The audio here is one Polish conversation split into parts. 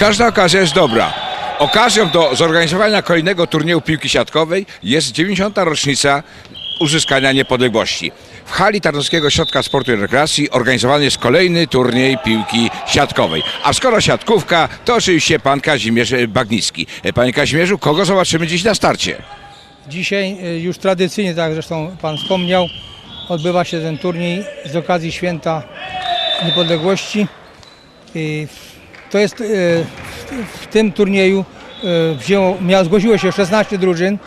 Każda okazja jest dobra. Okazją do zorganizowania kolejnego turnieju piłki siatkowej jest 90. rocznica uzyskania niepodległości. W hali Tarnowskiego Ośrodka Sportu i Rekreacji organizowany jest kolejny turniej piłki siatkowej. A skoro siatkówka, to oczywiście pan Kazimierz Bagnicki. Panie Kazimierzu, kogo zobaczymy dziś na starcie? Dzisiaj e, już tradycyjnie, tak zresztą Pan wspomniał, odbywa się ten turniej z okazji Święta Niepodległości. To jest e, w- tym turnieju e, wzięło, miało, zgłosiło się 16 drużyn.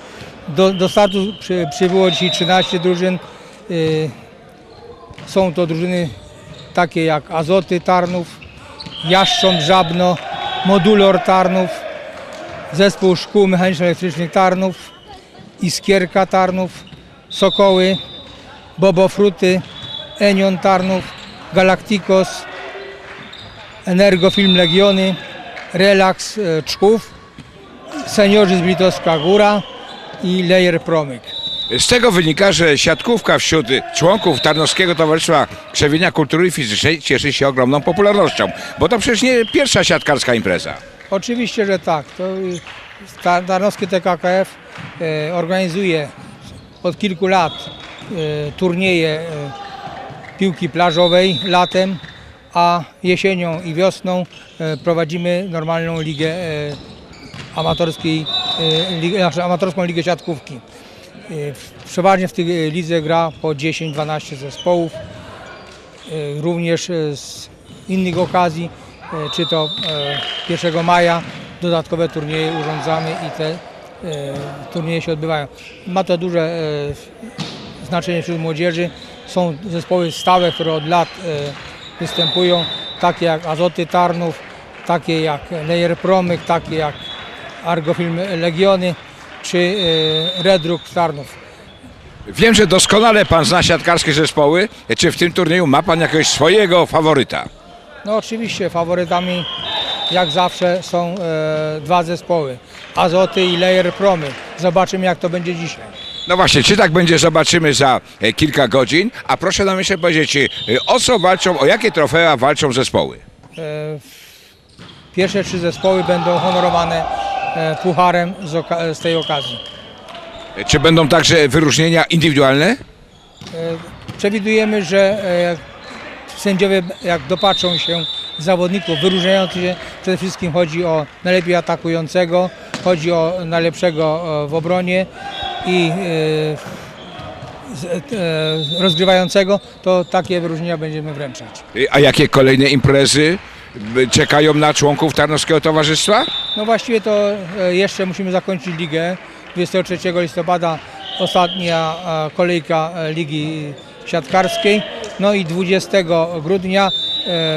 Do, do startu przy, przybyło dzisiaj 13 drużyn. E, Są to drużyny takie jak Azoty Tarnów, Jaszcząb Żabno, Modulor Tarnów, Zespół Szkół Mechaniczno-Elektrycznych Tarnów, Iskierka Tarnów, Sokoły, Bobofruty, Enion Tarnów, Galacticos, Energofilm Legiony, Relax e, Czchów, Seniorzy z Blitowska Góra i Lejer Promyk. Z tego wynika, że siatkówka wśród członków Tarnowskiego Towarzystwa Krzewienia Kultury Fizycznej cieszy się ogromną popularnością, bo to przecież nie pierwsza siatkarska impreza. Oczywiście, że tak. To y, Tar- Tarnowskie TKKF e, organizuje od kilku lat e, turnieje piłki plażowej latem, a jesienią i wiosną e, prowadzimy normalną ligę e, amatorskiej, e, znaczy amatorską ligę siatkówki. Przeważnie w tej lidze gra po 10-12 zespołów również z innych okazji, czy to e, 1 maja dodatkowe turnieje urządzamy i te turnieje się odbywają. Ma to duże znaczenie wśród młodzieży. Są zespoły stałe, które od lat występują, takie jak Azoty Tarnów, takie jak Lejer Promyk, takie jak Argofilm Legiony czy e, Redruk Tarnów. Wiem, że doskonale pan zna siatkarskie zespoły. Czy w tym turnieju ma pan jakiegoś swojego faworyta? No oczywiście faworytami jak zawsze są e, dwa zespoły. Azoty i Lejer Promy. Zobaczymy jak to będzie dzisiaj. No właśnie, czy tak będzie, zobaczymy za e, kilka godzin. A proszę nam jeszcze powiedzieć, e, o co walczą, o jakie trofea walczą zespoły? E, pierwsze trzy zespoły będą honorowane pucharem z, z tej okazji. Czy będą także wyróżnienia indywidualne? Przewidujemy, że sędziowie jak dopatrzą się zawodników wyróżniających się, przede wszystkim chodzi o najlepiej atakującego, chodzi o najlepszego w obronie i e, e, rozgrywającego, to takie wyróżnienia będziemy wręczać. E, A jakie kolejne imprezy b, czekają na członków Tarnowskiego Towarzystwa? No właściwie to e, jeszcze musimy zakończyć ligę. 23 listopada ostatnia e, kolejka e, ligi siatkarskiej. No i 20 grudnia e,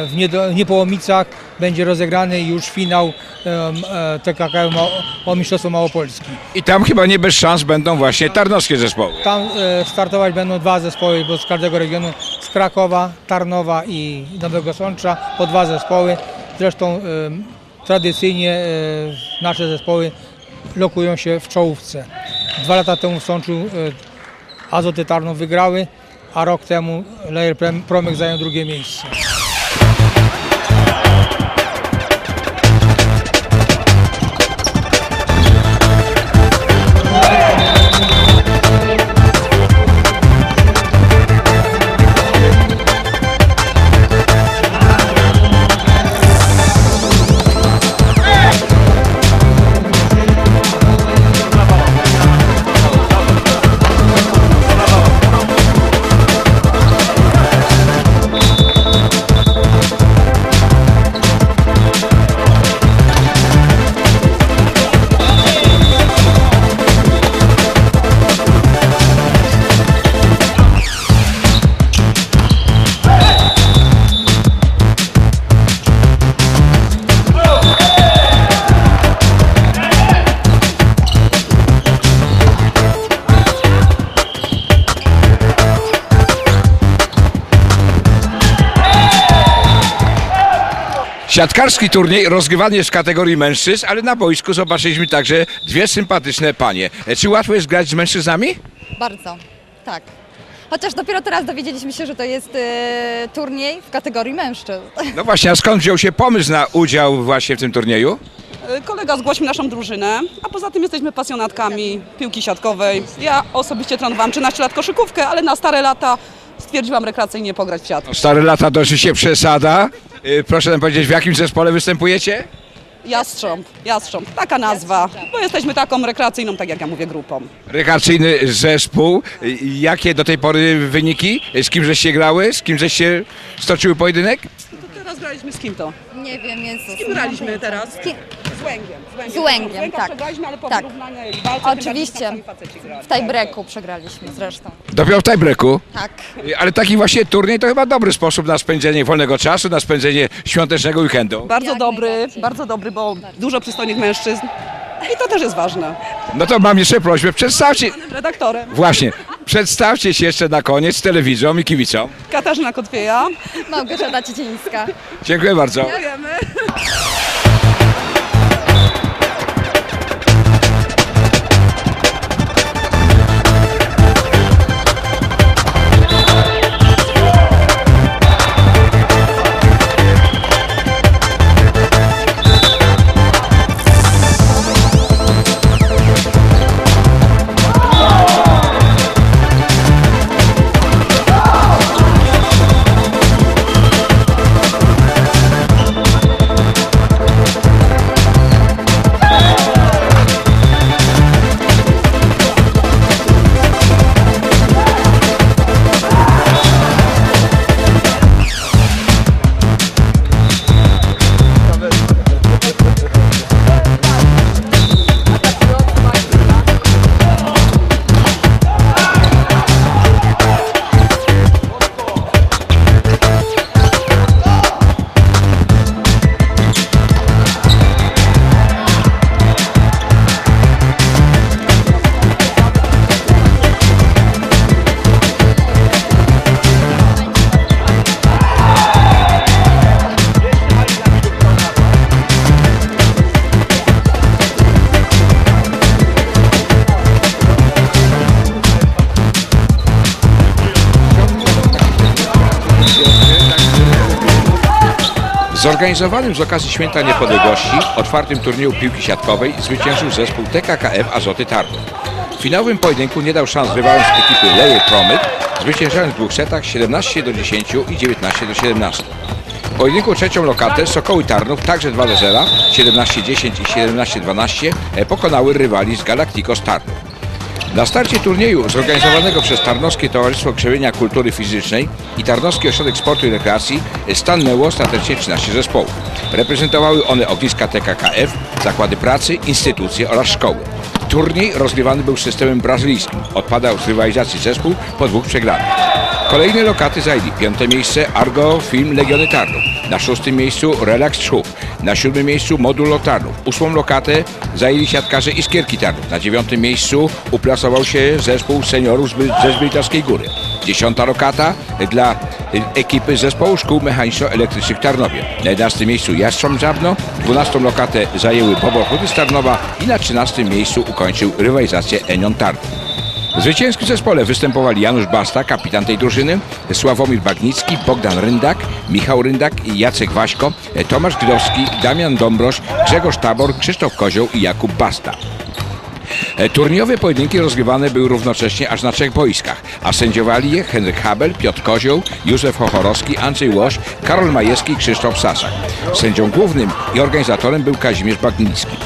w Niedo- Niepołomicach będzie rozegrany już finał e, TKK o Mistrzostwo Małopolski. I tam chyba nie bez szans będą właśnie tarnowskie zespoły. Tam e, startować będą dwa zespoły, bo z każdego regionu z Krakowa, Tarnowa i Nowego Sącza po dwa zespoły. Zresztą tradycyjnie e, nasze zespoły lokują się w czołówce. Dwa lata temu w Sączu e, Azoty Tarnów wygrały, a rok temu Lejer Promyk zajął drugie miejsce. Siatkarski turniej rozgrywany jest w kategorii mężczyzn, ale na boisku zobaczyliśmy także dwie sympatyczne panie. E, Czy łatwo jest grać z mężczyznami? Bardzo, tak. Chociaż dopiero teraz dowiedzieliśmy się, że to jest e, turniej w kategorii mężczyzn. No właśnie, a skąd wziął się pomysł na udział właśnie w tym turnieju? Y, Kolega zgłosił naszą drużynę, a poza tym jesteśmy pasjonatkami piłki siatkowej. Ja osobiście trenowałam 13 lat koszykówkę, ale na stare lata stwierdziłam rekreacyjnie pograć w siatkę. Stare lata dosyć się przesada. Y, Proszę nam powiedzieć, w jakim zespole występujecie? Jastrząb, Jastrząb, taka nazwa, bo jesteśmy taką rekreacyjną, tak jak ja mówię, grupą. Rekreacyjny zespół. Y, Jakie do tej pory wyniki? Z kim żeście grały? Z kim żeście stoczyły pojedynek? Teraz graliśmy z kim to? Nie wiem, Jezus. Z kim graliśmy teraz? Kim? Z Łęgiem. Z Łęgiem, Z Łęgiem, Z Łęgiem tak. przegraliśmy, ale po Tak. wyrównaniu i walce, tym bardziej Oczywiście. sami faceci grali. W tiebreaku przegraliśmy zresztą. Dopiero w tiebreaku. Tak. Ale taki właśnie turniej to chyba dobry sposób na spędzenie wolnego czasu, na spędzenie świątecznego weekendu. Bardzo Jak dobry, najbardziej. bardzo dobry, bo dużo przystojnych mężczyzn i to też jest ważne. No to mam jeszcze prośbę, przedstawcie, redaktorem właśnie, przedstawcie się jeszcze na koniec telewizją i kibicom. Katarzyna Kotwieja. Małgorzata Ciecińska. Dziękuję bardzo. Dziękujemy. Zorganizowanym z okazji Święta Niepodległości otwartym turnieju piłki siatkowej zwyciężył zespół TKKF Azoty Tarnów. W finałowym pojedynku nie dał szans rywalom z ekipy Leje Promyk, zwyciężając w dwóch setach 17 do 10 i 19 do 17. W pojedynku trzecią lokatę Sokoły Tarnów także 2 do 0, 17-10 i 17-12 e, pokonały rywali z Galacticos Tarnów. Na starcie turnieju zorganizowanego przez Tarnowskie Towarzystwo Krzewienia Kultury Fizycznej i Tarnowski Ośrodek Sportu i Rekreacji stanęło ostatecznie 13 zespołów. Reprezentowały one ogniska TKKF, zakłady pracy, instytucje oraz szkoły. Turniej rozgrywany był systemem brazylijskim. Odpadał z rywalizacji zespół po dwóch przegranych. Kolejne lokaty zajęli piąte miejsce Argo Film Legiony Tarnów, na szóstym miejscu Relax Czchów, na siódmym miejscu Modulo Tarnów, ósmą lokatę zajęli siatkarze Iskierki Tarnów, na dziewiątym miejscu uplasował się zespół seniorów ze Zbytowskiej Góry. Dziesiąta lokata dla ekipy zespołu szkół mechaniczno-elektrycznych Tarnowie. Na 11 miejscu Jastrząb Żabno, 12 lokatę zajęły Bobor z Tarnowa i na 13 miejscu ukończył rywalizację Enion Tarnów. W zwycięskim zespole występowali Janusz Basta, kapitan tej drużyny, Sławomir Bagnicki, Bogdan Ryndak, Michał Ryndak, Jacek Waśko, Tomasz Gdowski, Damian Dąbrosz, Grzegorz Tabor, Krzysztof Kozioł i Jakub Basta. E, Turniejowe pojedynki rozgrywane były równocześnie aż na trzech boiskach, a sędziowali je Henryk Habel, Piotr Kozioł, Józef Chochorowski, Andrzej Łoś, Karol Majewski i Krzysztof Sasak. Sędzią głównym i organizatorem był Kazimierz Bagnicki.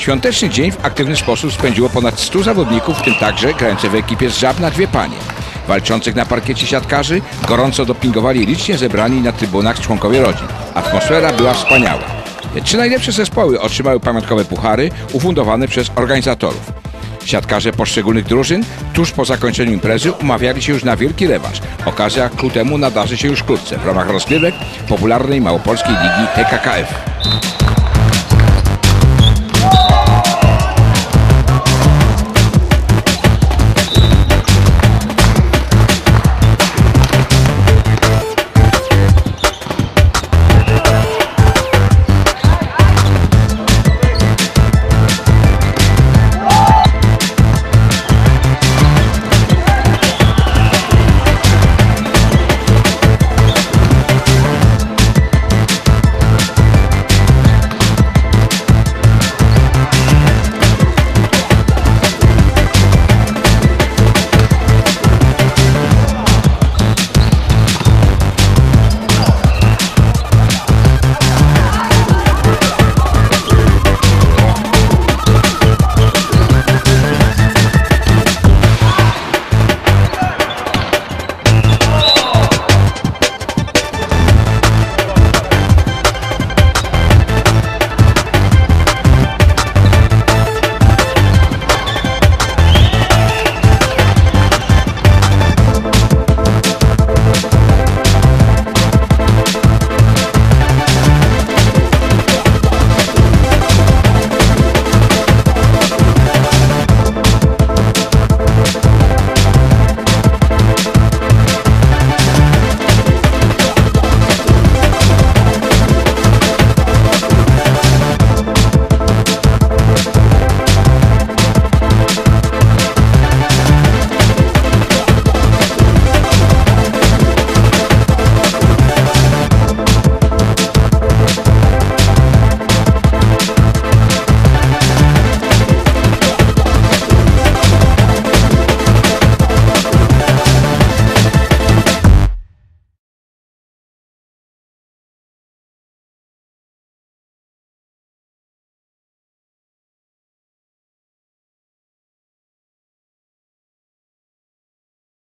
Świąteczny dzień w aktywny sposób spędziło ponad 100 zawodników, w tym także grające w ekipie z Żab na dwie panie. Walczących na parkiecie siatkarzy gorąco dopingowali licznie zebrani na trybunach członkowie rodzin. Atmosfera była wspaniała. Trzy najlepsze zespoły otrzymały pamiątkowe puchary ufundowane przez organizatorów. Siatkarze poszczególnych drużyn tuż po zakończeniu imprezy umawiali się już na wielki rewanż. Okazja ku temu nadarzy się już wkrótce w ramach rozgrywek popularnej małopolskiej ligi TKKF.